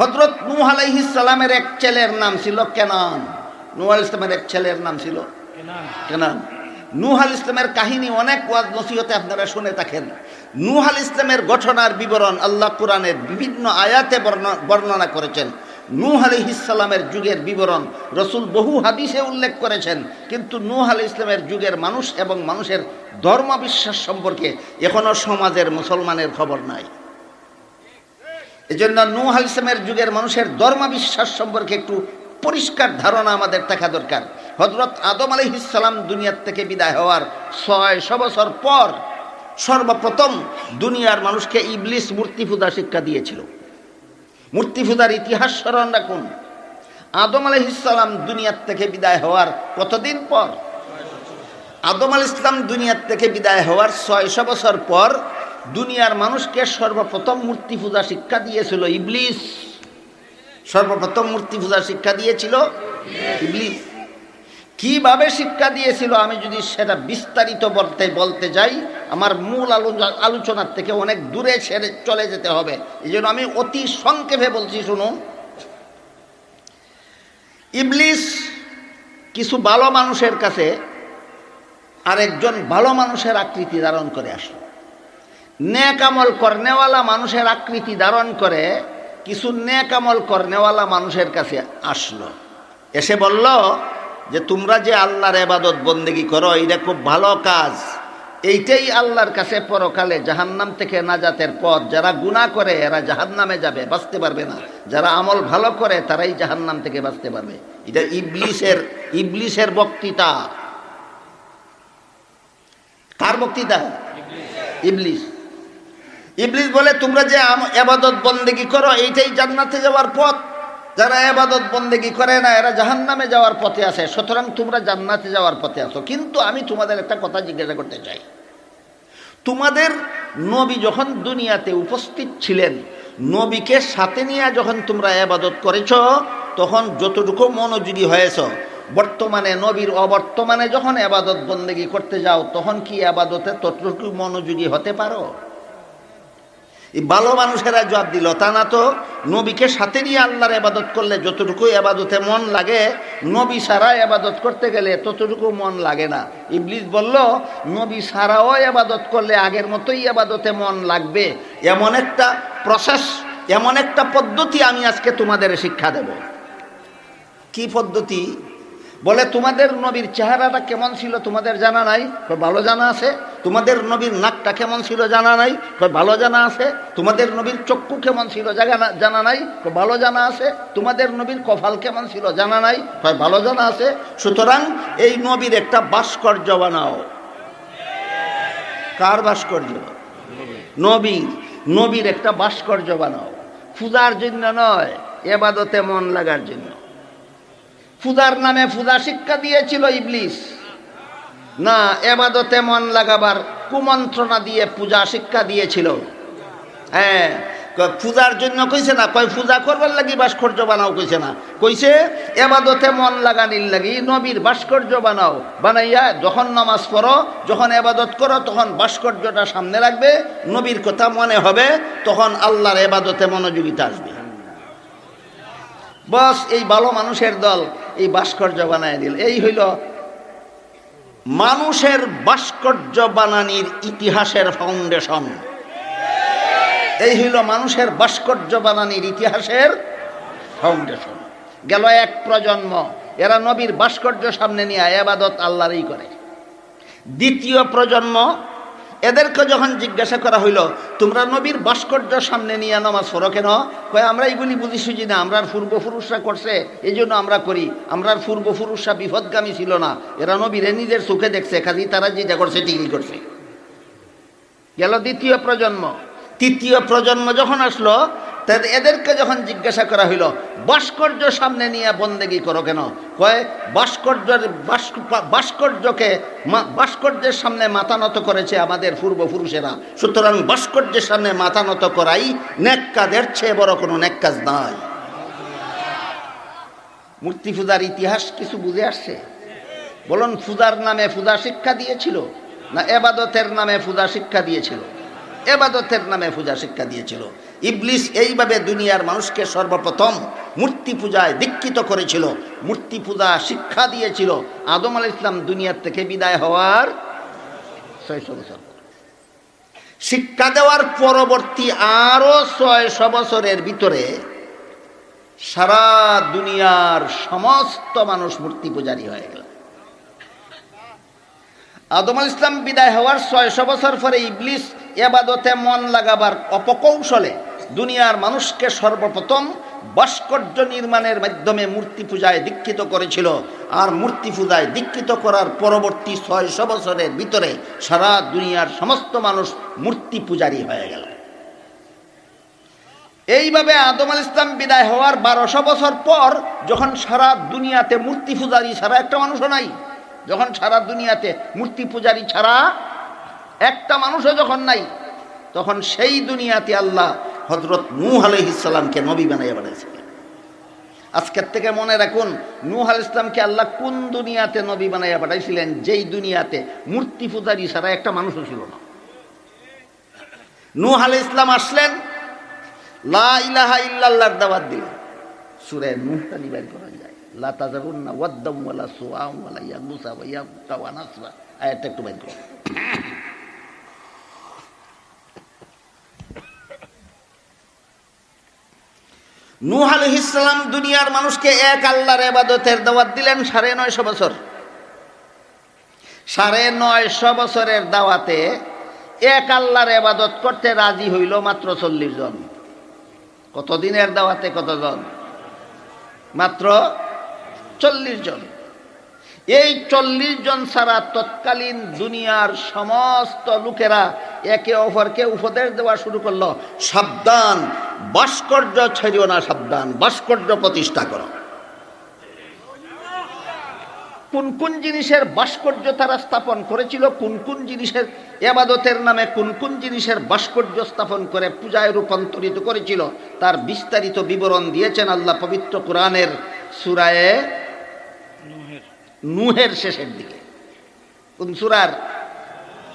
হজরত নূহ আলাইহিস সালামের এক ছেলের নাম ছিল কেনান। নূহ আল ইসলামের এক ছেলের নাম ছিল কেনান। নূহ আল ইসলামের কাহিনী অনেক ওয়াজ নসিহতে আপনারা শুনে থাকেন। নূহ আল ইসলামের ঘটনার বিবরণ আল্লাহ কোরআনের বিভিন্ন আয়াতে বর্ণ- বর্ণনা করেছেন। নূহ আলাইহিসালামের যুগের বিবরণ রসুল বহু হাদিসে উল্লেখ করেছেন, কিন্তু নূহ আলি ইসলামের যুগের মানুষ এবং মানুষের ধর্ম বিশ্বাস সম্পর্কে এখনও সমাজের মুসলমানের খবর নাই। এজন্য নূহ আল ইসলামের যুগের মানুষের ধর্ম বিশ্বাস সম্পর্কে একটু পরিষ্কার ধারণা আমাদের থাকা দরকার। হজরত আদম আলহিসাল্লাম দুনিয়ার থেকে বিদায় হওয়ার ছয়শো বছর পর সর্বপ্রথম দুনিয়ার মানুষকে ইবলিস মূর্তি পূজা শিক্ষা দিয়েছিল। মূর্তি পূজার ইতিহাস স্মরণ রাখুন। আদম আলহিসাল্লাম দুনিয়ার থেকে বিদায় হওয়ার কতদিন পর? আদম আল ইসলাম দুনিয়ার থেকে বিদায় হওয়ার ছয়শো বছর পর দুনিয়ার মানুষকে সর্বপ্রথম মূর্তি পূজা শিক্ষা দিয়েছিল ইবলিস। সর্বপ্রথম মূর্তি পূজা শিক্ষা দিয়েছিল ইবলিস। কীভাবে শিক্ষা দিয়েছিল? আমি যদি সেটা বিস্তারিত বলতে বলতে যাই, আমার মূল আলো- আলোচনার থেকে অনেক দূরে সেরে চলে যেতে হবে। এই জন্য আমি অতি সংক্ষেপে বলছি, শুনুন। ইবলিস কিছু ভালো মানুষের কাছে আরেকজন ভালো মানুষের আকৃতি ধারণ করে আসলো। নেকামল করনেওয়ালা মানুষের আকৃতি ধারণ করে কিছু নেকামল করনেওয়ালা মানুষের কাছে আসলো। এসে বলল যে, তোমরা যে আল্লাহর এবাদত বন্দেগি করো এটা খুব ভালো কাজ। এইটাই আল্লাহর কাছে পরকালে জাহান্নাম থেকে নাজাতের পথ। যারা গুণা করে, এরা জাহান্নামে যাবে, বাঁচতে পারবে না। যারা আমল ভালো করে, তারাই জাহান্নাম থেকে বাঁচতে পারবে। এটা ইবলিসের ইবলিসের বক্তৃতা। কার বক্তৃতা? ইবলিস। ইবলিস বলে, তোমরা যে এবাদত বন্দেগি করো, এইটাই জান্নাতে যাওয়ার পথ। যারা এবাদত বন্দেগি করে না, এরা জাহান্নামে যাওয়ার পথে আছে। সুতরাং তোমরা জান্নাতে যাওয়ার পথে আছো। কিন্তু আমি তোমাদের একটা কথা জিজ্ঞাসা করতে চাই। তোমাদের নবী যখন দুনিয়াতে উপস্থিত ছিলেন, নবীকে সাথে নিয়ে যখন তোমরা এবাদত করেছ, তখন যতটুকু মনোযোগী হয়েছ, বর্তমানে নবীর অবর্তমানে যখন এবাদত বন্দেগি করতে যাও, তখন কি এবাদতে ততটুকু মনোযোগী হতে পারো? এই ভালো মানুষেরা জবাব দিল, তা না তো নবীকে সাথে নিয়ে আল্লাহর এবাদত করলে যতটুকু এবাদতে মন লাগে, নবী সারা এবাদত করতে গেলে ততটুকু মন লাগে না। ইবলিস বলল, নবী সারাও এবাদত করলে আগের মতোই এবাদতে মন লাগবে। এমন একটা প্রসেস এমন একটা পদ্ধতি আমি আজকে তোমাদের শিক্ষা দেব। কি পদ্ধতি? বলে, তোমাদের নবীর চেহারাটা কেমন ছিল তোমাদের জানা নাই? ভালো জানা আছে। তোমাদের নবীর নাকটা কেমন ছিল জানা নাই? ভালো জানা আছে। তোমাদের নবীর চক্ষু কেমন ছিল জানা নাই? ভালো জানা আছে। তোমাদের নবীর কফাল কেমন ছিল জানা নাই? ভালো জানা আছে। সুতরাং এই নবীর একটা ভাস্কর্য বানাও। কার ভাস্কর্য? নবীর নবীর একটা ভাস্কর্য বানাও। পূজার জন্য নয়, এবাদতে মন লাগার জন্য। পূজার নামে পূজা শিক্ষা দিয়েছিল ইবলিস। না, এবাদতে মন লাগাবার কুমন্ত্রণা দিয়ে পূজা শিক্ষা দিয়েছিল। হ্যাঁ পূজার জন্য কইছে না, কয় পূজা করবার লাগি ভাস্কর্য বানাও কইছে না। কইছে, এবাদতে মন লাগানির লাগি নবীর ভাস্কর্য বানাও। বানাইয়া যখন নামাজ পড়ো, যখন এবাদত করো, তখন ভাস্কর্যটা সামনে রাখবে, নবীর কথা মনে হবে, তখন আল্লাহর এবাদতে মনোযোগিতা আসবে। বস, এই ভালো মানুষের দল এই ভাস্কর্য বানায় দিল। এই হইল মানুষের ভাস্কর্য বানানির ইতিহাসের ফাউন্ডেশন এই হইল মানুষের ভাস্কর্য বানানির ইতিহাসের ফাউন্ডেশন গেল এক প্রজন্ম, এরা নবীর ভাস্কর্য সামনে নিয়ে এবাদত আল্লাহরই করে। দ্বিতীয় প্রজন্ম এদেরকে যখন জিজ্ঞাসা করা হইল, তোমরা নবীর ভাস্কর্য সামনে নিয়ে নামাজ পড়ো কেন? কয়, আমরা এগুলি বুঝি সুঝি না, আমরা পূর্বপুরুষরা করছে এই জন্য আমরা করি। আমরা পূর্বপুরুষরা বিপদগামী ছিল না। এরা নবীরে নিজের চোখে দেখছে, খালি তারা যেটা করছে ঠিকই করছে। গেল দ্বিতীয় প্রজন্ম। তৃতীয় প্রজন্ম যখন আসলো তার এদেরকে যখন জিজ্ঞাসা করা হইল, ভাস্কর্য সামনে নিয়ে বন্দেগি করো কেন? কয়, ভাস্কর্যের, ভাস্ক- ভাস্কর্যকে ভাস্কর্যের সামনে মাথা নত করেছে আমাদের পূর্বপুরুষেরা। সুতরাং ভাস্কর্যের সামনে মাথা নত করাই নেক কাজের চেয়ে বড় কোনো নেক কাজ নাই। মূর্তি পূজার ইতিহাস কিছু বুঝে আসছে? বলুন, পূজার নামে পূজা শিক্ষা দিয়েছিল না এবাদতের নামে পূজা শিক্ষা দিয়েছিল? এবাদতের নামে পূজা শিক্ষা দিয়েছিল। ইবলিস এইভাবে দুনিয়ার মানুষকে সর্বপ্রথম মূর্তি পূজায় দীক্ষিত করেছিল, মূর্তি পূজা শিক্ষা দিয়েছিল। আদম আল ইসলাম দুনিয়ার থেকে বিদায় হওয়ার ছয়শো বছর। শিক্ষা দেওয়ার পরবর্তী আরও ছয়শো বছরের ভিতরে সারা দুনিয়ার সমস্ত মানুষ মূর্তি পূজারী হয়ে গেল। আদম আল ইসলাম বিদায় হওয়ার ছয়শো বছর পরে ইবলিস এবাদতে মন লাগাবার অপকৌশলে দুনিয়ার মানুষকে সর্বপ্রথম ভাস্কর্য নির্মাণের মাধ্যমে মূর্তি পূজায় দীক্ষিত করেছিল। আর মূর্তি পূজায় দীক্ষিত করার পরবর্তী ছয়শো বছরের ভিতরে সারা দুনিয়ার সমস্ত মানুষ মূর্তি পূজারী হয়ে গেল। এইভাবে আদম আল ইসলাম বিদায় হওয়ার বারোশো বছর পর যখন সারা দুনিয়াতে মূর্তি পূজারী ছাড়া একটা মানুষও নাই, যখন সারা দুনিয়াতে মূর্তি পূজারী ছাড়া একটা মানুষও যখন নাই, তখন সেই দুনিয়াতে আল্লাহ হজরত নূহ আলহিসাল্লামকে নবী বানাইয়া বানিয়েছিলেন আজকের থেকে মনে রাখুন, নূহ আল ইসলামকে আল্লাহ কোন দুনিয়াতে নবী বানাইয়া পাঠাইছিলেন, যেই দুনিয়াতে মূর্তি পূজারী ছাড়া একটা মানুষও ছিল না। নূহ আল ইসলাম আসলেন, লা ইলাহা ইল্লাল্লাহর দাওয়াত দিলেন। সূরা নূহ তালি করা যায়। লা তাজারুন্না ওয়াদ্দাম ওয়ালা সুআম ওয়ালা ইয়াগুসা ওয়া নাসরা। আয়াতটা একটু বের করুন নূহ আলাইহিস সালাম দুনিয়ার মানুষকে এক আল্লাহর এবাদতের দাওয়াত দিলেন সাড়ে নয়শো বছর। সাড়ে নয়শো বছরের দাওয়াতে এক আল্লাহর ইবাদত করতে রাজি হইল মাত্র চল্লিশ জন। কতদিনের দাওয়াতে কতজন? মাত্র চল্লিশ জন। এই চল্লিশ জন ছাড়া তৎকালীন দুনিয়ার সমস্ত লোকেরা একে অপরকে উপদেশ দেওয়া শুরু করল সাবধান ভাস্কর্য ছেড়িও না সাবধান ভাস্কর্য প্রতিষ্ঠা করো। কোন কোন জিনিসের ভাস্কর্য তারা স্থাপন করেছিল? কোন কোন জিনিসের এবাদতের নামে কোন কোন জিনিসের ভাস্কর্য স্থাপন করে পূজায় রূপান্তরিত করেছিল? তার বিস্তারিত বিবরণ দিয়েছেন আল্লাহ পবিত্র কোরআনের সুরায়ে নুহের। শেষের দিকে। কোন সুরার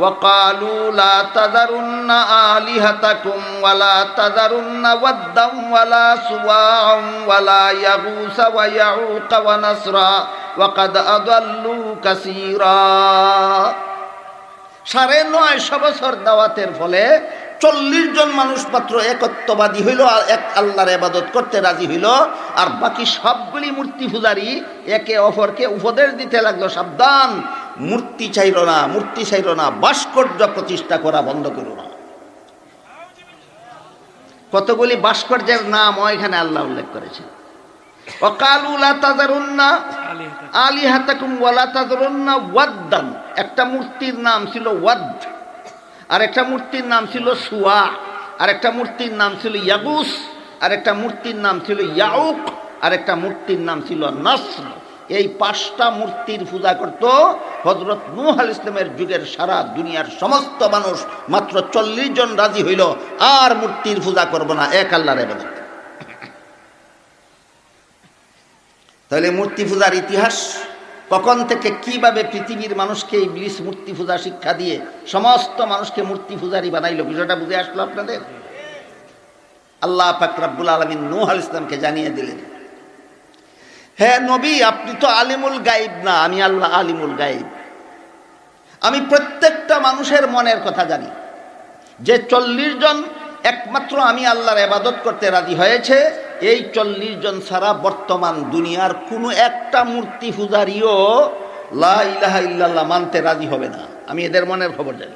وقالوا لا تذرن آلهتكم ولا تذرن ودا ولا سواعا ولا يغوث ويعوق ونسرا وقد أضلوا كثيرا সাড়ে নয়শো বছর দাওয়াতের ফলে চল্লিশ জন মানুষ মাত্র একত্ববাদী হইল আর এক আল্লাহর এবাদত করতে রাজি হইল আর বাকি সবগুলি মূর্তি পূজারি একে অপরকে উপদেশ দিতে লাগলো সাবধান মূর্তি চাইল না, মূর্তি চাইল না, ভাস্কর্য প্রতিষ্ঠা করা বন্ধ করো না। কতগুলি ভাস্কর্যের নাম এখানে আল্লাহ উল্লেখ করেছে একটা মূর্তির নাম ছিল ওয়াদ আর একটা মূর্তির নাম ছিল সুয়া আর একটা মূর্তির নাম ছিল ইয়াগুস আর একটা মূর্তির নাম ছিল ইয়াউক আর একটা মূর্তির নাম ছিল নাসর। এই পাঁচটা মূর্তির পূজা করত হজরত নূহ আল ইসলামের যুগের সারা দুনিয়ার সমস্ত মানুষ মাত্র চল্লিশ জন রাজি হইল, আর মূর্তির পূজা করব না, এক আল্লাহর এবাদত তাহলে মূর্তি পূজার ইতিহাস, কখন থেকে কীভাবে পৃথিবীর মানুষকে এই ব্লিস মূর্তি পূজা শিক্ষা দিয়ে সমস্ত মানুষকে মূর্তি পূজারি বানাইলো, বিষয়টা বুঝে আসলো আপনাদের? আল্লাহ ফাকরাবুল আলমিন নূহ আল ইসলামকে জানিয়ে দিলেন। হ্যাঁ নবী, আপনি তো আলিমুল গাইব না, আমি আল্লাহ আলিমুল গাইব। আমি প্রত্যেকটা মানুষের মনের কথা জানি। যে চল্লিশ জন একমাত্র আমি আল্লাহর এবাদত করতে রাজি হয়েছে, এই চল্লিশ জন ছাড়া বর্তমান দুনিয়ার কোনো একটা মূর্তি পূজারিও লা ইল্লাল্লাহ মানতে রাজি হবে না। আমি এদের মনের খবর জানি।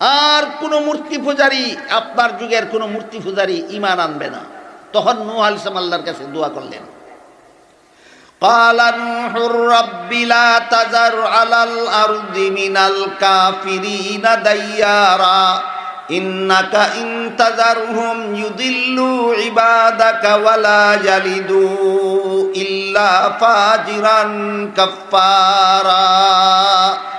আর কোনো মূর্তি পূজারি, আপনার যুগের কোনো মূর্তি পূজারি ইমান আনবে না। তখন নূহ আলিসাম আল্লাহর কাছে দোয়া করলেন। قال نوح رب لا تذر على الأرض من الكافرين ديارا إنك إن تذرهم يضلوا عبادك ولا يلدون ইল্লা ফাজিরান কাফফারা।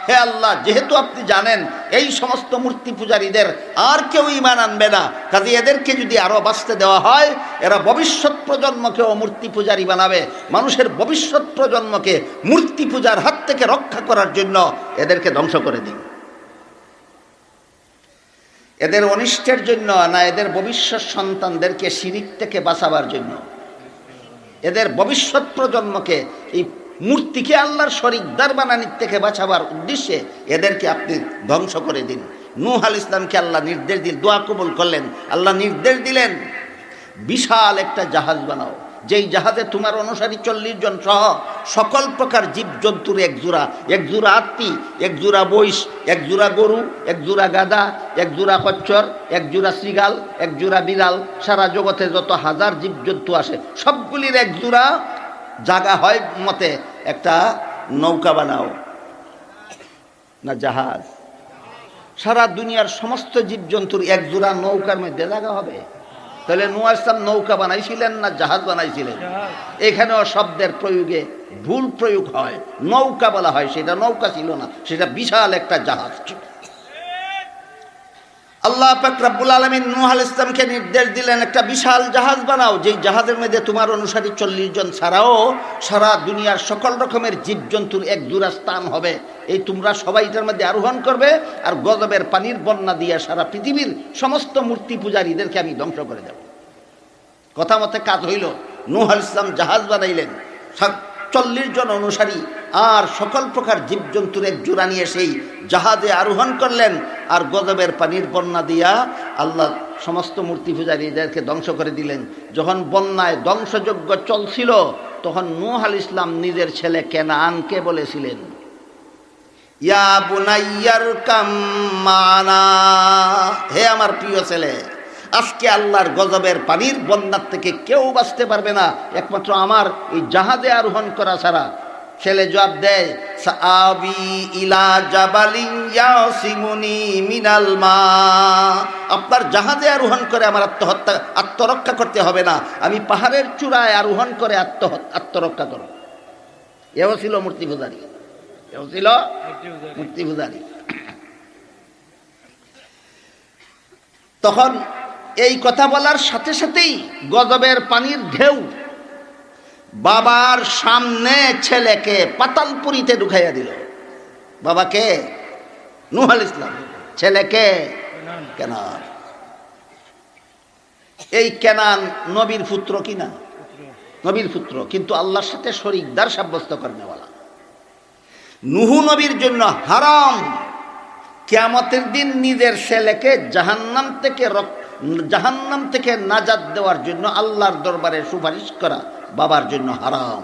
হে আল্লাহ, যেহেতু আপনি জানেন এই সমস্ত মূর্তি পূজারীদের আর কেউ ইমান আনবে না, কাজে এদেরকে যদি আরও বাঁচতে দেওয়া হয়, এরা ভবিষ্যৎ প্রজন্মকেও মূর্তি পূজারী বানাবে। মানুষের ভবিষ্যৎ প্রজন্মকে মূর্তি পূজার হাত থেকে রক্ষা করার জন্য এদেরকে ধ্বংস করে দিন। এদের অনিষ্টের জন্য না, এদের ভবিষ্যৎ সন্তানদেরকে শিরিক থেকে বাঁচাবার জন্য। এদের ভবিষ্যৎ প্রজন্মকে এই মূর্তিকে আল্লাহর শরিকদার বানানির থেকে বাঁচাবার উদ্দেশ্যে এদেরকে আপনি ধ্বংস করে দিন। নুহ আল ইসলামকে আল্লাহ নির্দেশ দিল দোয়া কবুল করলেন, আল্লাহ নির্দেশ দিলেন, বিশাল একটা জাহাজ বানাও। যেই জাহাজে তোমার অনুসারী চল্লিশ জন সহ সকল প্রকার জীবজন্তুর এক জোড়া এক জোড়া আত্মি, এক জোড়া বৈশ, এক জোড়া গরু, এক জোড়া গাদা এক জোড়া কচ্চর এক জোড়া শ্রীগাল এক জোড়া বিড়াল, সারা জগতে যত হাজার জীবজন্তু আসে, সবগুলির এক জোড়া জায়গা হয় মতে একটা নৌকা বানাও, না জাহাজ। সারা দুনিয়ার সমস্ত জীবজন্তুর এক জোড়া নৌকার মধ্যে জায়গা হবে। তাহলে নোয়া ইসলাম নৌকা বানাইছিলেন না জাহাজ বানাইছিলেন? এখানেও শব্দের প্রয়োগে ভুল প্রয়োগ হয়। নৌকা বলা হয় সেটা নৌকা ছিল না সেটা বিশাল একটা জাহাজ ছিল। আল্লাহ পাকরাবুল আলমিন নুহ ইসলামকে নির্দেশ দিলেন, একটা বিশাল জাহাজ বানাও, যেই জাহাজের মধ্যে তোমার অনুসারী চল্লিশ জন ছাড়াও সারা দুনিয়ার সকল রকমের জীবজন্তুর এক জোড়া স্থান হবে। এই তোমরা সবাই এটার মধ্যে আরোহণ করবে আর গজবের পানির বন্যা দিয়ে সারা পৃথিবীর সমস্ত মূর্তি পূজারীদেরকে আমি ধ্বংস করে দেব। কথা মতে কাজ হইল, নুহ ইসলাম জাহাজ বানাইলেন। চল্লিশ জন অনুসারী আর সকল প্রকার জীবজন্তুর এক জোড়া নিয়ে সেই জাহাজে আরোহণ করলেন আর গজবের পানির বন্যা দিয়া আল্লাহ সমস্ত মূর্তি পূজারীদেরকে ধ্বংস করে দিলেন। যখন বন্যায় ধ্বংসযজ্ঞ চলছিল, তখন নূহ আল ইসলাম নিজের ছেলে কেনানকে বলেছিলেন, ইয়া বুনাইয়ার কাম্মানা হে আমার প্রিয় ছেলে আজকে আল্লাহর গজবের পানির বন্যার থেকে কেউ বাঁচতে পারবে না। একমাত্র আমার এই জাহাজে আরোহণ করা ছাড়া। ছেলে জবাব দেয় ইলা মিনাল মা। আপনার জাহাজে আরোহণ করে আমার আত্মহত্যা, আত্মরক্ষা করতে হবে না। আমি পাহাড়ের চূড়ায় আরোহণ করে আত্মহ, আত্মরক্ষা করব। এও ছিল মূর্তি পূজারী। এও ছিল মূর্তি পূজারী। তখন এই কথা বলার সাথে সাথেই গজবের পানির ঢেউ। বাবার সামনে ছেলেকে পাতালপুরিতে ঢুকাইয়া দিল। বাবাকে নুহাল ইসলাম। ছেলেকে কেনান। এই কেনান নবীর পুত্র কিনা? নবীর পুত্র, কিন্তু আল্লাহর সাথে শরিকদার সাব্যস্ত করেনেওয়ালা নুহু নবীর জন্য হারাম। কেয়ামতের দিন নিজের ছেলেকে জাহান্নাম থেকে জাহান্নাম থেকে নাজাদ দেওয়ার জন্য আল্লাহর দরবারে সুপারিশ করা বাবার জন্য হারাম।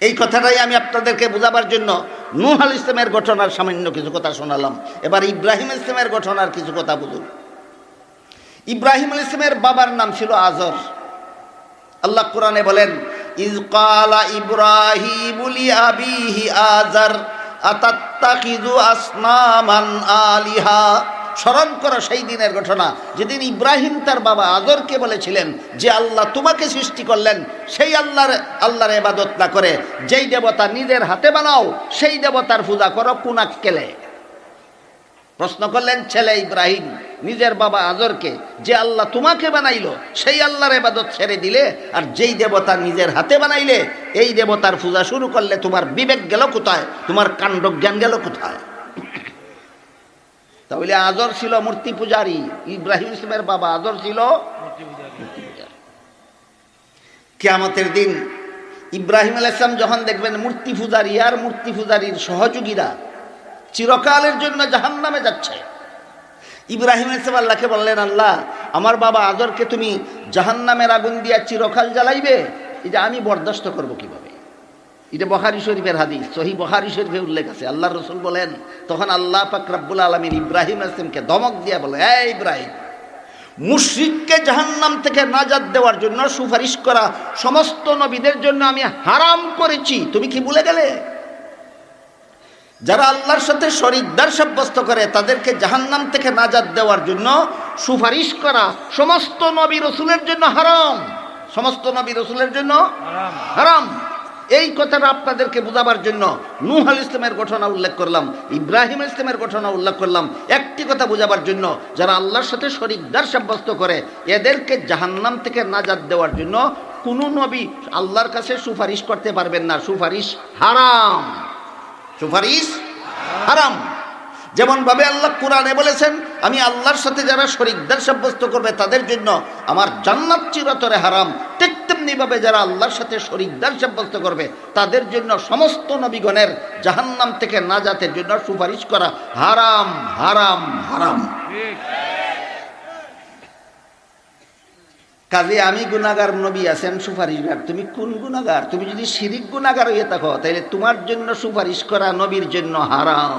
এই কথাটাই আমি আপনাদেরকে বোঝাবার জন্য নুহ আল ইসলামের ঘটনার সামান্য কিছু কথা শোনালাম। এবার ইব্রাহিম ইসলামের ঘটনার কিছু কথা বুঝুন। ইব্রাহিম ইসলামের বাবার নাম ছিল আজর। আল্লাহ কোরআনে বলেন ইজকালা ইব্রাহিম আবিহি আজার আতাত্তাকিজু আসনামান আলিহা? স্মরণ করো সেই দিনের ঘটনা। যেদিন ইব্রাহিম তার বাবা আদরকে বলেছিলেন যে আল্লাহ তোমাকে সৃষ্টি করলেন, সেই আল্লাহর আল্লাহর এবাদত না করে যেই দেবতা নিজের হাতে বানাও, সেই দেবতার পূজা করো কেলে। প্রশ্ন করলেন, ছেলে ইব্রাহিম, নিজের বাবা আজরকে যে আল্লাহ তোমাকে বানাইলো, সেই আল্লাহর এবাদত ছেড়ে দিলে, আর যেই দেবতা নিজের হাতে বানাইলে, এই দেবতার পূজা শুরু করলে তোমার বিবেক গেল কোথায়? তোমার কাণ্ড জ্ঞান গেল কোথায়? তাহলে আজর ছিল মূর্তি পূজারী। ইব্রাহিম ইসলামের বাবা আজর ছিল কেয়ামতের দিন ইব্রাহিম আল ইসলাম যখন দেখবেন মূর্তি পূজারী আর মূর্তি পূজারীর সহযোগীরা চিরকালের জন্য জাহান নামে যাচ্ছে। ইব্রাহিম ইসলাম আল্লাহকে বললেন, আল্লাহ, আমার বাবা আজরকে তুমি জাহান নামের আগুন দিয়া চিরকাল জ্বালাইবে? এটা আমি বরদাস্ত করব কীভাবে? এটা বহারি শরীফের হাদিস সহি বহারি শরীফে উল্লেখ আছে। আল্লাহ রসুল বলেন তখন আল্লাহ পাকরাবুল আলমীর ইব্রাহিম আসলামকে ধমক দিয়া বলে হ্যাঁ ইব্রাহিম মুশ্রিককে জাহান্নাম থেকে নাজাদ দেওয়ার জন্য সুপারিশ করা সমস্ত নবীদের জন্য আমি হারাম করেছি। তুমি কি ভুলে গেলে? যারা আল্লাহর সাথে শরিকদার সাব্যস্ত করে তাদেরকে জাহান্নাম থেকে নাজাদ দেওয়ার জন্য সুপারিশ করা সমস্ত নবী রসুলের জন্য হারাম। সমস্ত নবী রসুলের জন্য হারাম। এই কথাটা আপনাদেরকে বোঝাবার জন্য নূহ আল ইসলামের ঘটনা উল্লেখ করলাম, ইব্রাহিম ইসলামের ঘটনা উল্লেখ করলাম। একটি কথা বোঝাবার জন্য যারা আল্লাহর সাথে শরিকদার সাব্যস্ত করে, এদেরকে জাহান্নাম থেকে নাজাদ দেওয়ার জন্য কোনো নবী আল্লাহর কাছে সুপারিশ করতে পারবেন না। সুপারিশ হারাম। সুপারিশ হারাম। যেমন ভাবে আল্লাহ কোরআনে বলেছেন, আমি আল্লাহর সাথে যারা শরিকদার সাব্যস্ত করবে, তাদের জন্য আমার জান্নাত চিরতরে হারাম। ঠিক তেমনি ভাবে যারা আল্লাহর সাথে শরিকদার সাব্যস্ত করবে, তাদের জন্য সমস্ত নবীগণের জাহান্নাম থেকে নাজাতের জন্য সুপারিশ করা হারাম হারাম হারাম। কাজে আমি গুনাগার নবী আছেন সুপারিশগার তুমি কোন গুনাগার তুমি যদি শিরিক গুনাগার হয়ে থাকো তাহলে তোমার জন্য সুপারিশ করা নবীর জন্য হারাম।